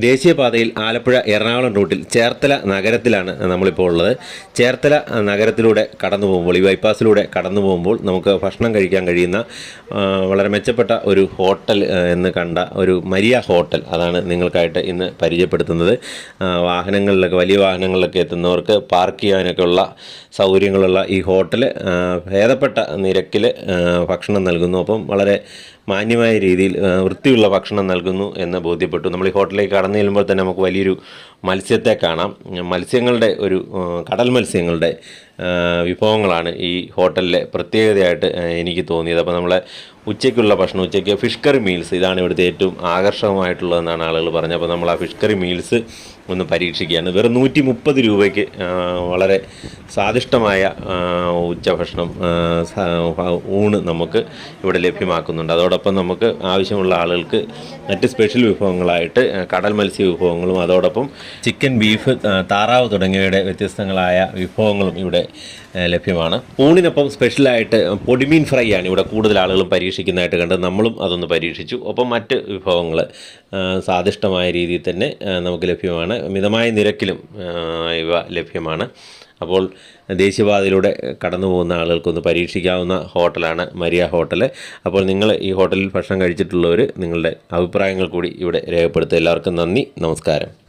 ദേശീയപാതയിൽ ആലപ്പുഴ എറണാകുളം റൂട്ടിൽ ചേർത്തല നഗരത്തിലാണ് നമ്മളിപ്പോൾ ഉള്ളത്. ചേർത്തല നഗരത്തിലൂടെ കടന്നു പോകുമ്പോൾ ഈ ബൈപ്പാസിലൂടെ കടന്നു പോകുമ്പോൾ നമുക്ക് ഭക്ഷണം കഴിക്കാൻ കഴിയുന്ന വളരെ മെച്ചപ്പെട്ട ഒരു ഹോട്ടൽ എന്ന് കണ്ട ഒരു മരിയ ഹോട്ടൽ അതാണ് നിങ്ങൾക്കായിട്ട് ഇന്ന് പരിചയപ്പെടുത്തുന്നത്. വാഹനങ്ങളിലൊക്കെ വലിയ വാഹനങ്ങളിലൊക്കെ എത്തുന്നവർക്ക് പാർക്ക് ചെയ്യാനൊക്കെയുള്ള സൗകര്യങ്ങളുള്ള ഈ ഹോട്ടൽ ഭേദപ്പെട്ട നിരക്കിൽ ഭക്ഷണം നൽകുന്നു. അപ്പം വളരെ മാന്യമായ രീതിയിൽ വൃത്തിയുള്ള ഭക്ഷണം നൽകുന്നു എന്ന് ബോധ്യപ്പെട്ടു. നമ്മൾ ഈ ഹോട്ടലിലേക്ക് കടന്നു ചെല്ലുമ്പോൾ തന്നെ നമുക്ക് വലിയൊരു മത്സ്യത്തെ കാണാം. മത്സ്യങ്ങളുടെ ഒരു കടൽ മത്സ്യങ്ങളുടെ വിഭവങ്ങളാണ് ഈ ഹോട്ടലിലെ പ്രത്യേകതയായിട്ട് എനിക്ക് തോന്നിയത്. അപ്പോൾ നമ്മളെ ഉച്ചയ്ക്കുള്ള ഭക്ഷണം ഉച്ചയ്ക്ക് ഫിഷ് കറി മീൽസ് ഇതാണ് ഇവിടുത്തെ ഏറ്റവും ആകർഷകമായിട്ടുള്ളതെന്നാണ് ആളുകൾ പറഞ്ഞത്. അപ്പോൾ നമ്മൾ ആ ഫിഷ് കറി മീൽസ് ഒന്ന് പരീക്ഷിക്കുകയാണ്. വെറും നൂറ്റി മുപ്പത് രൂപയ്ക്ക് വളരെ സ്വാദിഷ്ടമായ ഉച്ചഭക്ഷണം ഊണ് നമുക്ക് ഇവിടെ ലഭ്യമാക്കുന്നുണ്ട്. അതോടൊപ്പം നമുക്ക് ആവശ്യമുള്ള ആളുകൾക്ക് മറ്റ് സ്പെഷ്യൽ വിഭവങ്ങളായിട്ട് കടൽ മത്സ്യ വിഭവങ്ങളും അതോടൊപ്പം ചിക്കൻ ബീഫ് താറാവ് തുടങ്ങിയവയുടെ വ്യത്യസ്തങ്ങളായ വിഭവങ്ങളും ഇവിടെ ലഭ്യമാണ്. ഊണിനൊപ്പം സ്പെഷ്യലായിട്ട് പൊടിമീൻ ഫ്രൈ ആണ് ഇവിടെ കൂടുതൽ ആളുകളും പരീക്ഷിക്കുന്നതായിട്ട് കണ്ട് നമ്മളും അതൊന്ന് പരീക്ഷിച്ചു. ഒപ്പം മറ്റ് വിഭവങ്ങൾ സ്വാദിഷ്ടമായ രീതിയിൽ തന്നെ നമുക്ക് ലഭ്യമാണ്. മിതമായ നിരക്കിലും ഇവ ലഭ്യമാണ്. അപ്പോൾ ദേശീയപാതയിലൂടെ കടന്നു പോകുന്ന ആളുകൾക്കൊന്ന് പരീക്ഷിക്കാവുന്ന ഹോട്ടലാണ് മരിയ ഹോട്ടൽ അപ്പോൾ നിങ്ങൾ ഈ ഹോട്ടലിൽ ഭക്ഷണം കഴിച്ചിട്ടുള്ളവർ നിങ്ങളുടെ അഭിപ്രായങ്ങൾ കൂടി ഇവിടെ രേഖപ്പെടുത്തുക. എല്ലാവർക്കും നന്ദി. നമസ്കാരം.